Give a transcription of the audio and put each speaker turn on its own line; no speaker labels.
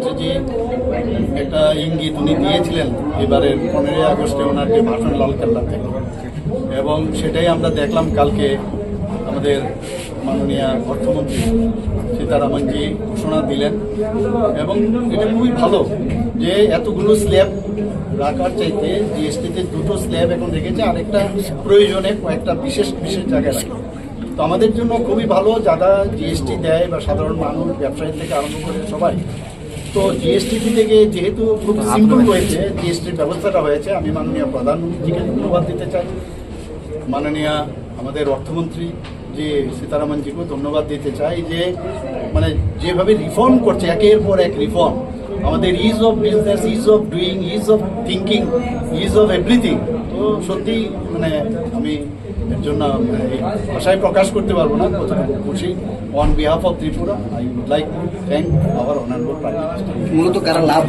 অর্থমন্ত্রীজি একটা ইঙ্গিত উনি দিয়েছিলেন এবারের পনেরোই আগস্টে ওনার যে ভাষণ লালকেল্লা থেকে। এবং সেটাই আমরা দেখলাম কালকে আমাদের মাননীয় অর্থমন্ত্রী সীতারামনজি ঘোষণা দিলেন। এবং এটা খুবই ভালো যে এতগুলো স্ল্যাব রাখার চাইতে জিএসটিতে দুটো স্ল্যাব এখন রেখেছে, আরেকটা প্রয়োজনে কয়েকটা বিশেষ বিশেষ জায়গায় রাখে। তো আমাদের জন্য খুবই ভালো যারা জিএসটি দেয় বা সাধারণ মানুষ, ব্যবসায়ী থেকে আরম্ভ করে সবাই তো জিএসটি থেকে যেহেতু খুব সিম্পল হয়েছে জিএসটির ব্যবস্থাটা হয়েছে আমি মাননীয় প্রধানমন্ত্রীকে ধন্যবাদ দিতে চাই। মাননীয় আমাদের অর্থমন্ত্রী যে সীতারামনজিকেও ধন্যবাদ দিতে চাই যে মানে যেভাবে রিফর্ম করছে একের পর এক রিফর্ম আমাদের ease of business ease of doing ease of thinking ease of everything তো সত্যি মানে আমি এর জন্য মানে, ভাষায় প্রকাশ করতে পারব না কতটুকু খুশি। On behalf of Tripura I would like thank our honourable prime minister
মূলত কারা লাভ